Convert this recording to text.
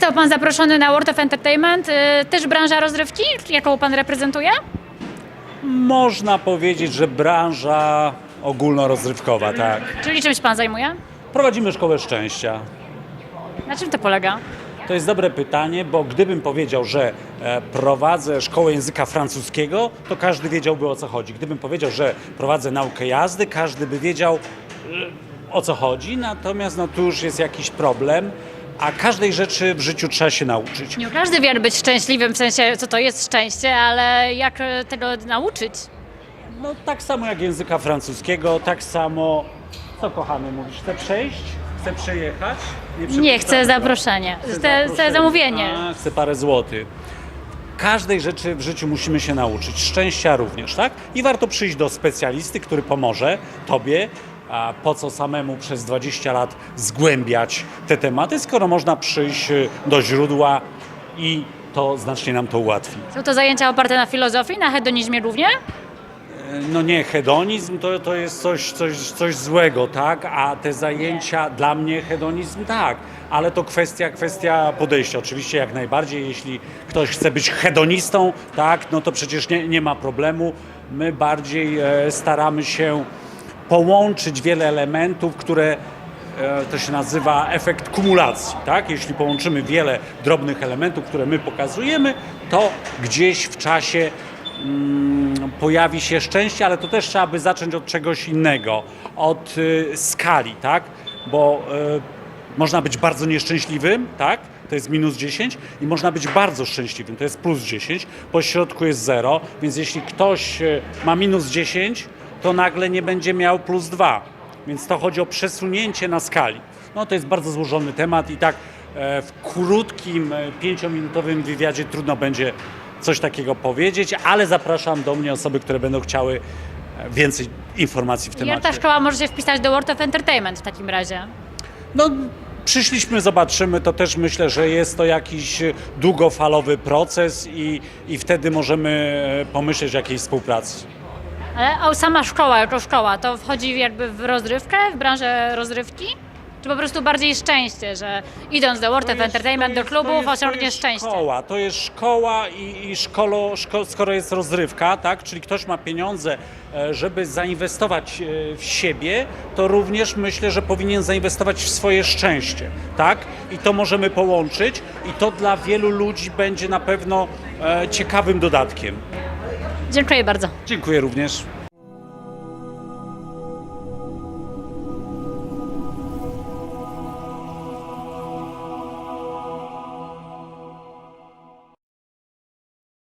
Został Pan zaproszony na World of Entertainment. Y, Też branża rozrywki, jaką Pan reprezentuje? Można powiedzieć, że branża ogólnorozrywkowa, tak. Czyli czymś Pan zajmuje? Prowadzimy szkołę szczęścia. Na czym to polega? To jest dobre pytanie, bo gdybym powiedział, że e, prowadzę szkołę języka francuskiego, to każdy wiedziałby o co chodzi. Gdybym powiedział, że prowadzę naukę jazdy, każdy by wiedział e, o co chodzi, natomiast no, tu już jest jakiś problem, a każdej rzeczy w życiu trzeba się nauczyć. Nie każdy wie być szczęśliwym, w sensie co to jest szczęście, ale jak e, tego nauczyć? No tak samo jak języka francuskiego, tak samo... Co kochany mówisz, chce przejść? Chce przejechać? Nie przepuszczamy, chcę zaproszenie, chcę, chcę zaproszenie. zamówienie. A, chcę parę złotych. Każdej rzeczy w życiu musimy się nauczyć, szczęścia również, tak? I warto przyjść do specjalisty, który pomoże Tobie, po co samemu przez 20 lat zgłębiać te tematy, skoro można przyjść y, do źródła i to znacznie nam to ułatwi. Są to zajęcia oparte na filozofii, na hedonizmie głównie? No nie, hedonizm to, to jest coś, coś, coś złego, tak? A te zajęcia, dla mnie hedonizm tak, ale to kwestia, kwestia podejścia. Oczywiście jak najbardziej, jeśli ktoś chce być hedonistą, tak, no to przecież nie, nie ma problemu. My bardziej e, staramy się połączyć wiele elementów, które e, to się nazywa efekt kumulacji, tak? Jeśli połączymy wiele drobnych elementów, które my pokazujemy, to gdzieś w czasie mm, pojawi się szczęście, ale to też trzeba by zacząć od czegoś innego, od y, skali, tak? Bo y, można być bardzo nieszczęśliwym, tak? To jest minus 10 i można być bardzo szczęśliwym, to jest plus 10, po środku jest 0, więc jeśli ktoś ma minus 10, to nagle nie będzie miał plus 2. Więc to chodzi o przesunięcie na skali. No to jest bardzo złożony temat i tak e, w krótkim, e, pięciominutowym wywiadzie trudno będzie coś takiego powiedzieć, ale zapraszam do mnie osoby, które będą chciały e, więcej informacji w temacie. jak ta szkoła może się wpisać do World of Entertainment w takim razie? No, przyszliśmy, zobaczymy. To też myślę, że jest to jakiś długofalowy proces i, i wtedy możemy pomyśleć o jakiejś współpracy. Ale a sama szkoła jako szkoła, to wchodzi jakby w rozrywkę, w branżę rozrywki? Czy po prostu bardziej szczęście, że idąc do World of Entertainment, do klubów jest szczęście? Szkoła, to jest szkoła i, i szkolo, szko, skoro jest rozrywka, tak, czyli ktoś ma pieniądze, e, żeby zainwestować e, w siebie, to również myślę, że powinien zainwestować w swoje szczęście, tak? I to możemy połączyć i to dla wielu ludzi będzie na pewno e, ciekawym dodatkiem. Dziękuję bardzo. Dziękuję również.